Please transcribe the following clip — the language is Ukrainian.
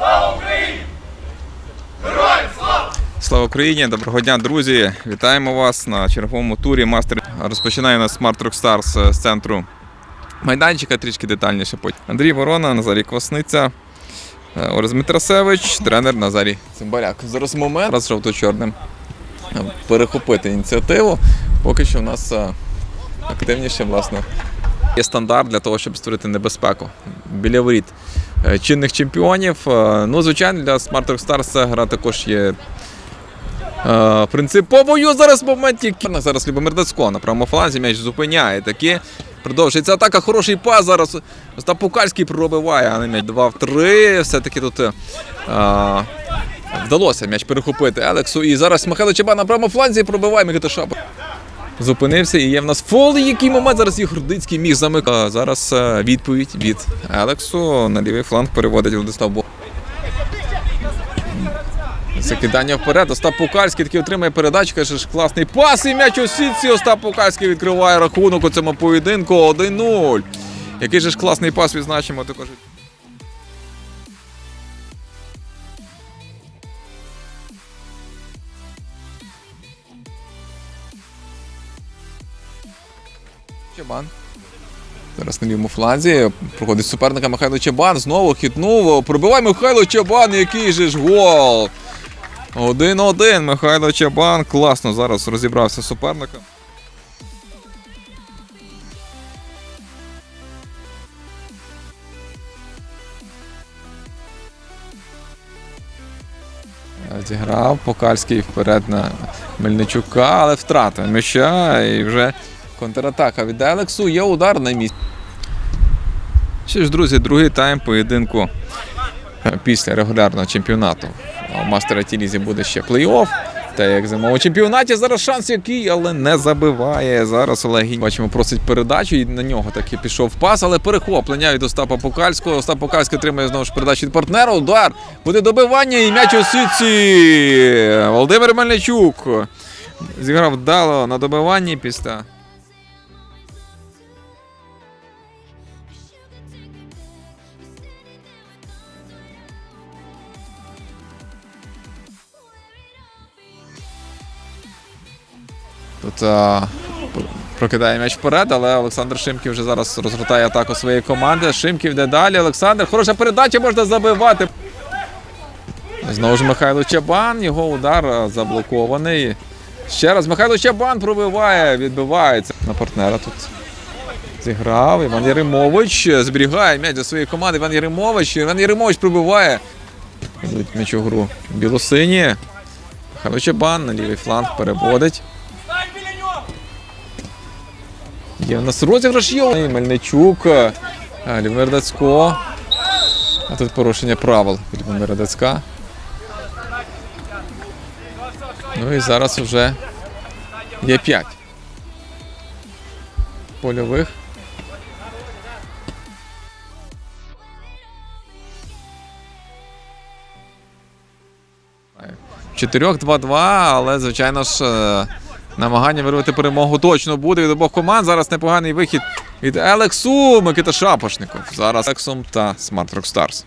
Слава Україні! Героям! Слава Україні! Доброго дня, друзі! Вітаємо вас на черговому турі. Мастер розпочинає нас Smart Rock Stars з центру майданчика, трішки детальніше потім. Андрій Ворона, Назарій Квасниця, е, Орес Митрасевич, тренер Назарій Цимбаляк. Зараз момент раз жовто-чорним е, перехопити ініціативу. Поки що в нас е, активніше, власне. Є стандарт для того, щоб створити небезпеку біля воріт е, чинних чемпіонів. Е, Ну, звичайно, для Smart Rock Stars ця гра також є Е, Принциповою зараз в моменті зараз Любомир Дацько на правому фланзі м'яч зупиняє таки. Продовжується атака, хороший пас зараз. Остап Пукальський пробиває, а не м'яч 2 в 3. Все-таки тут е, е, вдалося м'яч перехопити Елексу. І зараз Михайло Чабан на правому фланзі пробиває Микита Шаба. Зупинився і є в нас фол, який момент зараз і Грудицький міг замикати. Зараз е, відповідь від Елексу на лівий фланг переводить Владислав Бо. Закидання вперед. Остап Пукальський таки отримає передачу, каже, ж класний пас і м'яч у сітці. Остап Пукальський відкриває рахунок у цьому поєдинку 1-0. Який же ж класний пас відзначимо також. Чабан. Зараз на лівому фланзі проходить суперника Михайло Чабан. Знову хитнув. Пробиває Михайло Чабан. Який же ж гол! Один-один. Михайло Чабан. Класно зараз розібрався з суперником. Зіграв Покальський вперед на Мельничука, але втратив м'яча і вже контратака від Елексу. Є удар на місці. Що ж, друзі, другий тайм поєдинку е, після регулярного чемпіонату. У Мастера Тілізі буде ще плей-офф. Та як в зимовому чемпіонаті зараз шанс який, але не забиває. Зараз Олег Гінь, бачимо, просить передачу, і на нього таки пішов пас, але перехоплення від Остапа Покальського. Остап Покальський отримує знову ж передачу від партнера. Удар буде добивання і м'яч у сітці. Володимир Мельничук зіграв вдало на добиванні після. Тут а, прокидає м'яч вперед, але Олександр Шимків вже зараз розгортає атаку своєї команди. Шимків йде далі. Олександр, хороша передача, можна забивати. Знову ж Михайло Чабан, його удар заблокований. Ще раз Михайло Чабан пробиває, відбивається на партнера тут. Зіграв Іван Яремович зберігає м'яч за своєї команди. Іван Яремович. Іван Яремович пробиває. М'яч у гру. Білосині. Михайло Чабан на лівий фланг переводить. Є у нас розіграш є. Мельничук, е, Дацько. А тут порушення правил від Дацька. Ну і зараз вже є 5 польових. Чотирьох 2-2, але, звичайно ж, е, намагання вирвати перемогу точно буде від обох команд. Зараз непоганий вихід від Елексу Микита Шапошников. Зараз Елексом та Smart Rock Stars.